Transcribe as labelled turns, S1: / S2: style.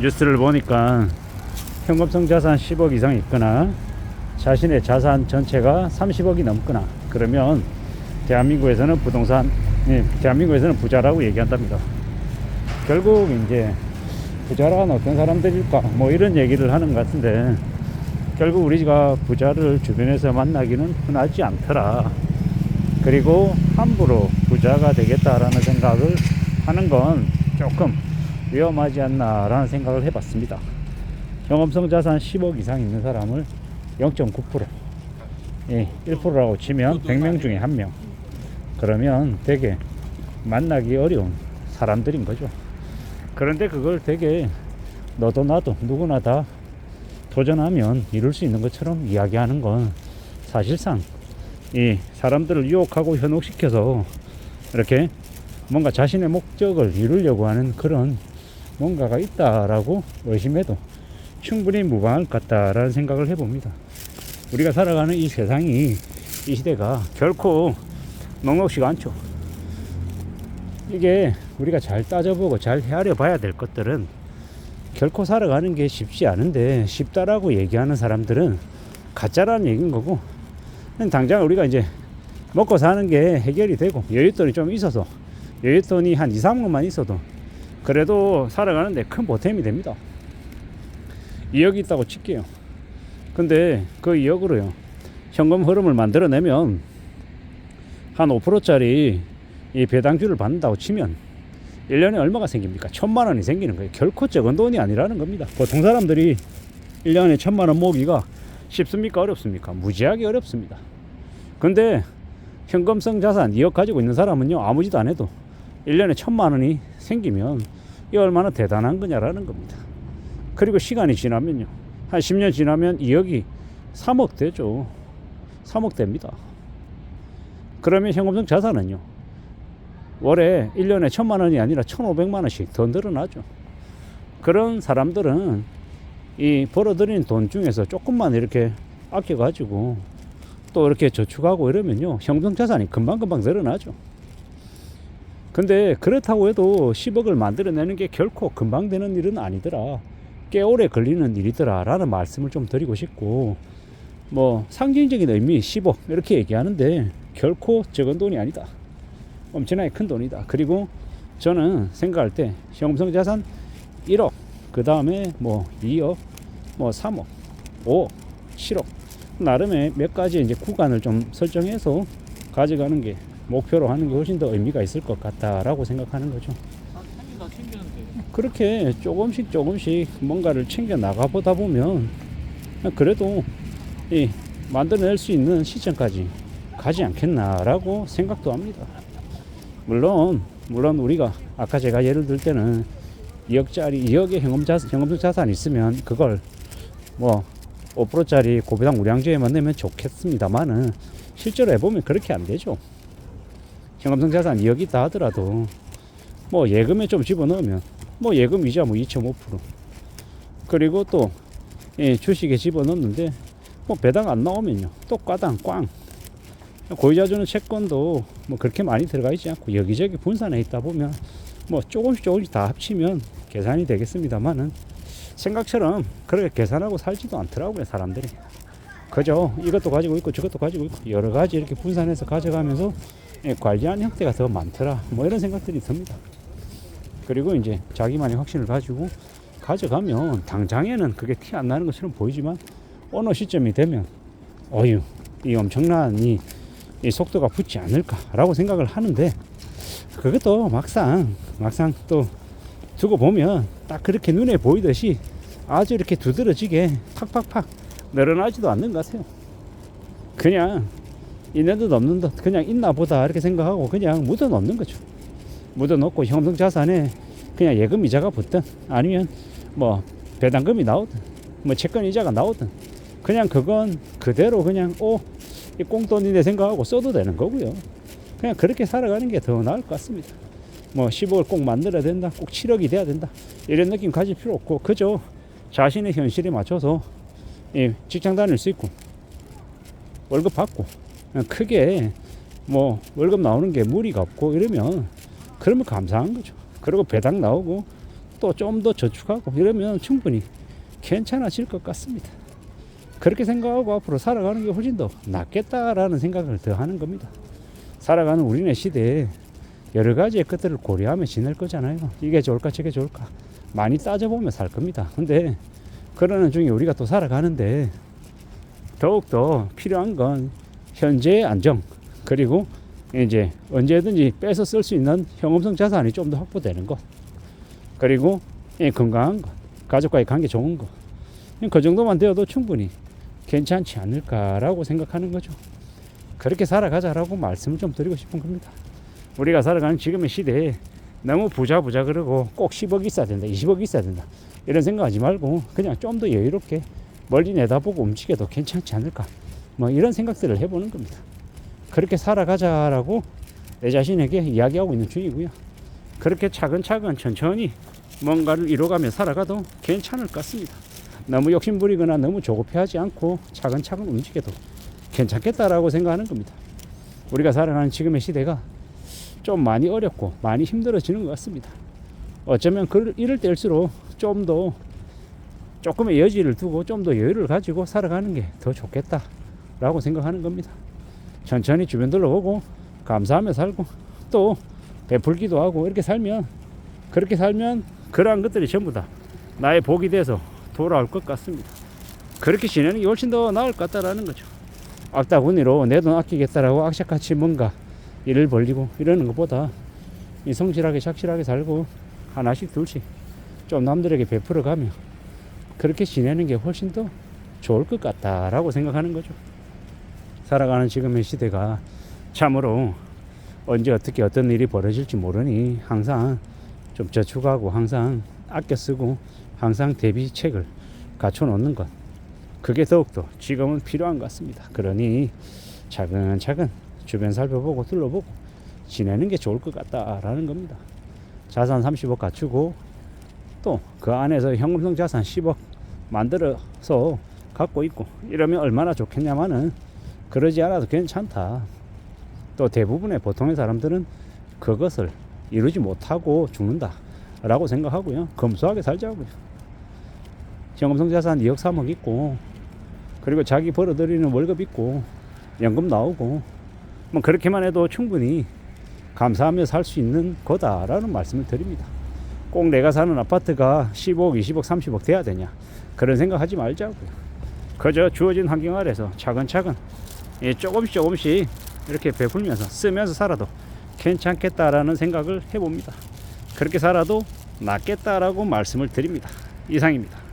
S1: 뉴스를 보니까 현금성 자산 10억 이상 있거나 자신의 자산 전체가 30억이 넘거나 그러면 대한민국에서는 부동산 네, 대한민국에서는 부자라고 얘기한답니다. 결국 이제 부자란 어떤 사람들일까 뭐 이런 얘기를 하는 것 같은데 결국 우리가 부자를 주변에서 만나기는 흔하지 않더라. 그리고 함부로 부자가 되겠다라는 생각을 하는 건 조금 위험하지 않나라는 생각을 해봤습니다. 경험성 자산 10억 이상 있는 사람을 0.9% 예, 1%라고 치면 100명 중에 1명 그러면 되게 만나기 어려운 사람들인 거죠. 그런데 그걸 되게 너도 나도 누구나 다 도전하면 이룰 수 있는 것처럼 이야기하는 건 사실상 이 사람들을 유혹하고 현혹시켜서 이렇게 뭔가 자신의 목적을 이루려고 하는 그런 뭔가가 있다라고 의심해도 충분히 무방할 것 같다라는 생각을 해봅니다. 우리가 살아가는 이 세상이 이 시대가 결코 넉넉지가 않죠. 이게 우리가 잘 따져보고 잘 헤아려 봐야 될 것들은 결코 살아가는 게 쉽지 않은데 쉽다라고 얘기하는 사람들은 가짜라는 얘기인 거고 당장 우리가 이제 먹고 사는 게 해결이 되고 여윳돈이 좀 있어서 여윳돈이 한 2, 3억만 있어도 그래도 살아가는데 큰 보탬이 됩니다. 2억이 있다고 칠게요. 근데 그 2억으로요. 현금 흐름을 만들어내면 한 5%짜리 이 배당주를 받는다고 치면 1년에 얼마가 생깁니까? 천만 원이 생기는 거예요. 결코 적은 돈이 아니라는 겁니다. 보통 사람들이 1년에 천만 원 모으기가 쉽습니까? 어렵습니까? 무지하게 어렵습니다. 근데 현금성 자산 2억 가지고 있는 사람은요, 아무 짓도 안 해도 1년에 천만 원이 생기면 이 얼마나 대단한 거냐라는 겁니다. 그리고 시간이 지나면요, 한 10년 지나면 2억이 3억 되죠. 3억 됩니다. 그러면 현금성 자산은요, 월에 1년에 천만 원이 아니라 1,500만 원씩 더 늘어나죠. 그런 사람들은 이 벌어들인 돈 중에서 조금만 이렇게 아껴가지고 또 이렇게 저축하고 이러면요. 형성 자산이 금방금방 늘어나죠. 근데 그렇다고 해도 10억을 만들어내는 게 결코 금방 되는 일은 아니더라. 꽤 오래 걸리는 일이더라. 라는 말씀을 좀 드리고 싶고, 뭐, 상징적인 의미 10억 이렇게 얘기하는데 결코 적은 돈이 아니다. 엄청나게 큰 돈이다. 그리고 저는 생각할 때 형성 자산 1억, 그 다음에 뭐 2억, 뭐 3억, 5억, 7억 나름의 몇 가지 이제 구간을 좀 설정해서 가져가는 게 목표로 하는 게 훨씬 더 의미가 있을 것 같다라고 생각하는 거죠. 그렇게 조금씩 조금씩 뭔가를 챙겨 나가 보다 보면 그래도 이 만들어낼 수 있는 시점까지 가지 않겠나라고 생각도 합니다. 물론 물론 우리가 아까 제가 예를 들 때는 2억짜리 2억의 현금 자산 현금 자산 있으면 그걸 뭐 5%짜리 고배당 우량주에만 내면 좋겠습니다만은 실제로 해보면 그렇게 안 되죠. 현금성 자산 2억 있다 하더라도 뭐 예금에 좀 집어넣으면 뭐 예금 이자 뭐 2.5% 그리고 또 예, 주식에 집어넣는데 뭐 배당 안 나오면요. 또 과당 꽝. 고이자 주는 채권도 뭐 그렇게 많이 들어가 있지 않고 여기저기 분산해 있다 보면 뭐 조금씩 조금씩 다 합치면 계산이 되겠습니다만은 생각처럼 그렇게 계산하고 살지도 않더라고요 사람들이. 그죠? 이것도 가지고 있고 저것도 가지고 있고 여러 가지 이렇게 분산해서 가져가면서 예, 관리하는 형태가 더 많더라 뭐 이런 생각들이 듭니다 그리고 이제 자기만의 확신을 가지고 가져가면 당장에는 그게 티 안 나는 것처럼 보이지만 어느 시점이 되면 어휴 이 엄청난 이, 이 속도가 붙지 않을까라고 생각을 하는데 그것도 막상 막상 또 두고 보면 딱 그렇게 눈에 보이듯이 아주 이렇게 두드러지게 팍팍팍 늘어나지도 않는 것 같아요. 그냥 있는 듯 없는 듯 그냥 있나 보다 이렇게 생각하고 그냥 묻어 넣는 거죠. 묻어 넣고 형성 자산에 그냥 예금 이자가 붙든 아니면 뭐 배당금이 나오든 뭐 채권 이자가 나오든 그냥 그건 그대로 그냥 오, 이 꽁돈이네 생각하고 써도 되는 거고요. 그냥 그렇게 살아가는 게 더 나을 것 같습니다. 뭐 10억을 꼭 만들어야 된다, 꼭 7억이 돼야 된다 이런 느낌 가질 필요 없고 그저 자신의 현실에 맞춰서 예, 직장 다닐 수 있고 월급 받고 크게 뭐 월급 나오는 게 무리가 없고 이러면 그러면 감사한 거죠. 그리고 배당 나오고 또 좀 더 저축하고 이러면 충분히 괜찮아질 것 같습니다. 그렇게 생각하고 앞으로 살아가는 게 훨씬 더 낫겠다라는 생각을 더 하는 겁니다. 살아가는 우리네 시대에 여러 가지의 것들을 고려하며 지낼 거잖아요. 이게 좋을까 저게 좋을까 많이 따져보며 살 겁니다. 근데 그러는 중에 우리가 또 살아가는데 더욱더 필요한 건 현재의 안정 그리고 이제 언제든지 빼서 쓸 수 있는 형음성 자산이 좀 더 확보되는 것 그리고 이 건강한 것 가족과의 관계 좋은 것그 정도만 되어도 충분히 괜찮지 않을까라고 생각하는 거죠. 그렇게 살아가자라고 말씀을 좀 드리고 싶은 겁니다. 우리가 살아가는 지금의 시대에 너무 부자 부자 그러고 꼭 10억 있어야 된다, 20억 있어야 된다 이런 생각하지 말고 그냥 좀 더 여유롭게 멀리 내다보고 움직여도 괜찮지 않을까 뭐 이런 생각들을 해보는 겁니다. 그렇게 살아가자라고 내 자신에게 이야기하고 있는 중이고요. 그렇게 차근차근 천천히 뭔가를 이뤄가며 살아가도 괜찮을 것 같습니다. 너무 욕심부리거나 너무 조급해하지 않고 차근차근 움직여도 괜찮겠다라고 생각하는 겁니다. 우리가 살아가는 지금의 시대가 좀 많이 어렵고 많이 힘들어지는 것 같습니다. 어쩌면 그 이럴 때일수록 좀 더 조금의 여지를 두고 좀 더 여유를 가지고 살아가는 게 더 좋겠다 라고 생각하는 겁니다. 천천히 주변 둘러보고 감사하며 살고 또 베풀기도 하고 이렇게 살면 그렇게 살면 그러한 것들이 전부 다 나의 복이 돼서 돌아올 것 같습니다. 그렇게 지내는 게 훨씬 더 나을 것 같다라는 거죠. 악다구니로 내 돈 아끼겠다라고 악착같이 뭔가 일을 벌리고 이러는 것보다 이 성실하게 착실하게 살고 하나씩 둘씩 좀 남들에게 베풀어 가며 그렇게 지내는 게 훨씬 더 좋을 것 같다라고 생각하는 거죠. 살아가는 지금의 시대가 참으로 언제 어떻게 어떤 일이 벌어질지 모르니 항상 좀 저축하고 항상 아껴 쓰고 항상 대비책을 갖춰 놓는 것 그게 더욱더 지금은 필요한 것 같습니다. 그러니 차근차근 주변 살펴보고 둘러보고 지내는 게 좋을 것 같다라는 겁니다. 자산 30억 갖추고 또 그 안에서 현금성 자산 10억 만들어서 갖고 있고 이러면 얼마나 좋겠냐마는 그러지 않아도 괜찮다. 또 대부분의 보통의 사람들은 그것을 이루지 못하고 죽는다 라고 생각하고요. 검소하게 살자고요. 현금성 자산 2억 3억 있고 그리고 자기 벌어들이는 월급 있고 연금 나오고 뭐 그렇게만 해도 충분히 감사하며 살 수 있는 거다라는 말씀을 드립니다. 꼭 내가 사는 아파트가 10억, 20억, 30억 돼야 되냐 그런 생각하지 말자고요. 그저 주어진 환경 아래서 차근차근 예, 조금씩 조금씩 이렇게 베풀면서 쓰면서 살아도 괜찮겠다라는 생각을 해봅니다. 그렇게 살아도 낫겠다라고 말씀을 드립니다. 이상입니다.